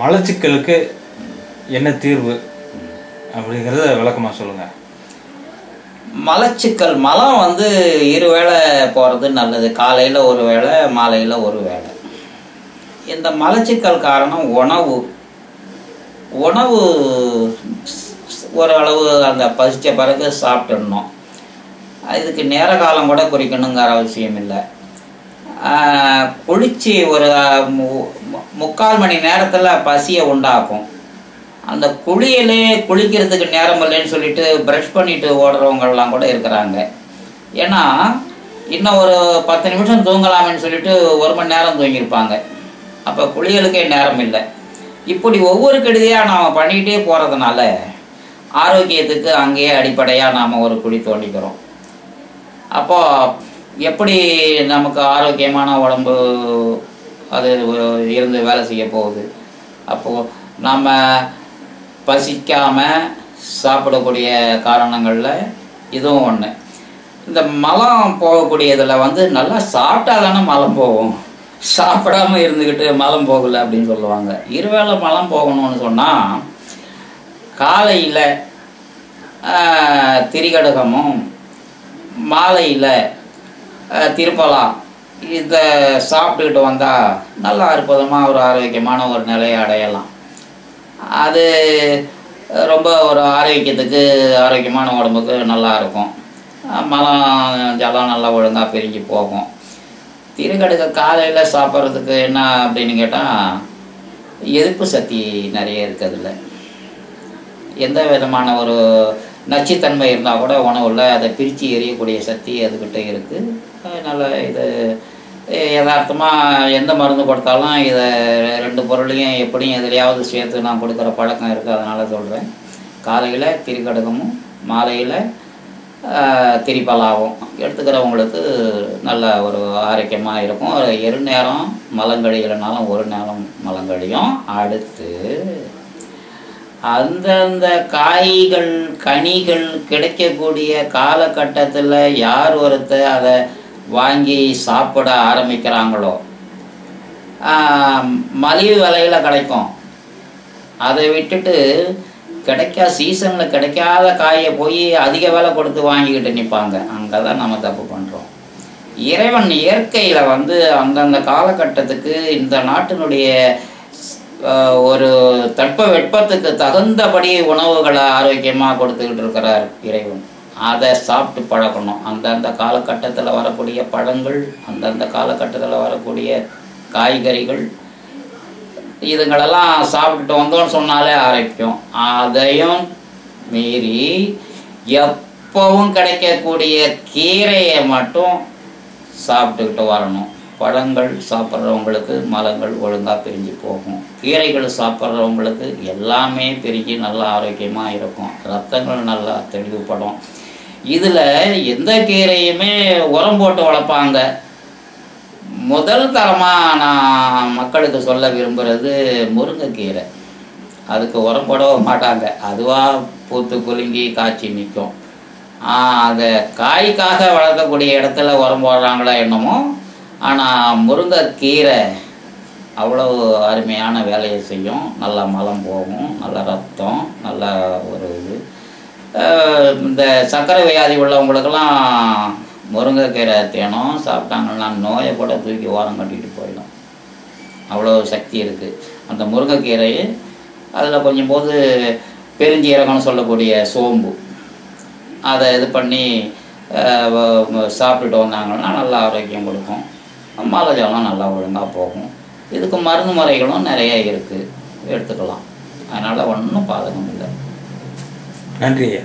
மலச்சிக்கலுக்கு என்ன தீர்வு? அப்படிங்கிறத விளக்கமாக சொல்லுங்கள் மலச்சிக்கல் மலம் வந்து இரு வேளை போகிறது நல்லது. காலையில் ஒரு வேளை மாலையில் ஒரு வேளை. இந்த மலச்சிக்கல் காரணம் உணவு. உணவு ஓரளவு அந்த பசித்த பிறகு சாப்பிட்டுடணும். இதுக்கு நேர காலம் கூட குறிக்கணுங்கிற அவசியம் இல்லை. குளிச்சு ஒரு மு- முக்கால் மணி நேரத்தில் பசியை உண்டாக்கும். அந்த குளியலே குளிக்கிறதுக்கு நேரம் இல்லைன்னு சொல்லிட்டு ப்ரஷ் பண்ணிட்டு ஓடுறவங்கெல்லாம் கூட இருக்கிறாங்க. ஏன்னா இன்னும் ஒரு பத்து நிமிஷம் தூங்கலாமேன்னு சொல்லிட்டு ஒரு மணி நேரம் தூங்கியிருப்பாங்க. அப்போ குளியலுக்கே நேரம் இல்லை. இப்படி ஒவ்வொரு கெடுதியாக நாம் பண்ணிக்கிட்டே போகிறதுனால ஆரோக்கியத்துக்கு அங்கேயே அடிப்படையாக நாம் ஒரு குழி தோண்டிக்கிறோம். அப்போது எப்படி நமக்கு ஆரோக்கியமான உடம்பு அது இருந்து வேலை செய்ய போகுது? அப்போது நம்ம பசிக்காமல் சாப்பிடக்கூடிய காரணங்களில் இதுவும் ஒன்று இந்த மலம் போகக்கூடியதில் வந்து நல்லா சாப்பிட்டா தானே மலம் போகும்? சாப்பிடாம இருந்துக்கிட்டு மலம் போகலை அப்படின்னு சொல்லுவாங்க. இருவேளை மலம் போகணும்னு சொன்னால் காலையில் திரிகடகமும் மாலையில் திருப்பலாம். இதை சாப்பிட்டுக்கிட்டு வந்தால் நல்லா அற்புதமாக ஒரு ஆரோக்கியமான ஒரு நிலையை அடையலாம். அது ரொம்ப ஒரு ஆரோக்கியத்துக்கு ஆரோக்கியமான உடம்புக்கு நல்லா இருக்கும். மலம் ஜலம் நல்லா ஒழுங்காக பிரிஞ்சு போகும். திருக்கடுக்க காலையில் சாப்பிட்றதுக்கு என்ன அப்படின்னு கேட்டால் எதிர்ப்பு சக்தி நிறைய இருக்கிறதுல எந்த விதமான ஒரு நச்சுத்தன்மை இருந்தால் கூட உணவில் அதை பிரித்து எரியக்கூடிய சக்தி அதுக்கிட்ட இருக்குது நல்ல இது. யதார்த்தமாக எந்த மருந்து கொடுத்தாலும் இதை ரெண்டு பொருளையும் எப்படியும் எதுலையாவது சேர்த்து நான் கொடுக்குற பழக்கம் இருக்குது அதனால் சொல்கிறேன் காலையில் திரிகடகமும் மாலையில் திரிப்பலாவும் எடுத்துக்கிறவங்களுக்கு நல்ல ஒரு ஆரோக்கியமாக இருக்கும். ஒரு இரு நேரம் மலங்கழிகளைனாலும் ஒரு நேரம் மலங்கழியும் அடுத்து அந்தந்த காய்கள் கனிகள் கிடைக்கக்கூடிய காலகட்டத்தில் யார் ஒருத்தர் அதை வாங்கி சாப்பிட ஆரம்பிக்கிறாங்களோ? மலிவு விலையில் கிடைக்கும். அதை விட்டுட்டு கிடைக்கா சீசனில் கிடைக்காத காயை போய் அதிக விலை கொடுத்து வாங்கிக்கிட்டு நிற்பாங்க. அங்கே தான் நம்ம தப்பு பண்ணுறோம் இறைவன் இயற்கையில் வந்து அந்தந்த காலகட்டத்துக்கு இந்த நாட்டினுடைய ஒரு தட்ப வெப்பத்துக்கு தகுந்தபடி உணவுகளை ஆரோக்கியமாக கொடுத்துக்கிட்டு இருக்கிறார் இறைவன். அதை சாப்பிட்டு பழக்கணும் அந்தந்த காலகட்டத்தில் வரக்கூடிய பழங்கள் அந்தந்த காலகட்டத்தில் வரக்கூடிய காய்கறிகள் இதுங்களெல்லாம் சாப்பிட்டுட்டு வந்தோம்னு சொன்னாலே ஆரோக்கியம். அதையும் மீறி எப்பவும் கிடைக்கக்கூடிய கீரையை மட்டும் சாப்பிட்டுக்கிட்டு வரணும். பழங்கள் சாப்பிட்றவங்களுக்கு மலங்கள் ஒழுங்காக பிரிஞ்சு போகும். கீரைகள் சாப்பிட்றவங்களுக்கு எல்லாமே பிரிஞ்சு நல்லா ஆரோக்கியமாக இருக்கும். ரத்தங்கள் நல்லா தெளிவுபடும். இதில் எந்த கீரையுமே உரம் போட்டு வளர்ப்பாங்க. முதல் தரமாக நான் மக்களுக்கு சொல்ல விரும்புகிறது முருங்கைக்கீரை அதுக்கு உரம் போடவே மாட்டாங்க. அதுவாக பூத்து குலுங்கி காய்ச்சி நிற்கும் அதை காய்க்காக வளர்க்கக்கூடிய இடத்துல உரம் போடுறாங்களா என்னமோ ஆனால் முருங்கைக்கீரை அவ்வளோ அருமையான வேலையை செய்யும். நல்லா மலம் போகும் நல்ல ரத்தம் நல்ல ஒரு இது. இந்த சர்க்கரை வியாதி உள்ளவங்களுக்கெல்லாம் முருங்கைக்கீரை தேனும் சாப்பிட்டாங்கன்னா நோயை கூட தூக்கி ஓரம் கட்டிட்டு போயிடும். அவ்வளோ சக்தி இருக்குது அந்த முருங்கைக்கீரை அதில் கொஞ்சம் போது பெருஞ்சீரகம்னு சொல்லக்கூடிய சோம்பு. அதை இது பண்ணி சாப்பிட்டுட்டு வந்தாங்கன்னா நல்லா ஆரோக்கியம் கொடுக்கும். மலஜலம் நல்லா ஒழுங்காக போகும். இதுக்கு மருந்து முறைகளும் நிறைய இருக்குது எடுத்துக்கலாம். அதனால் ஒன்றும் பாதகம் இல்லை. நன்றி ஐயா.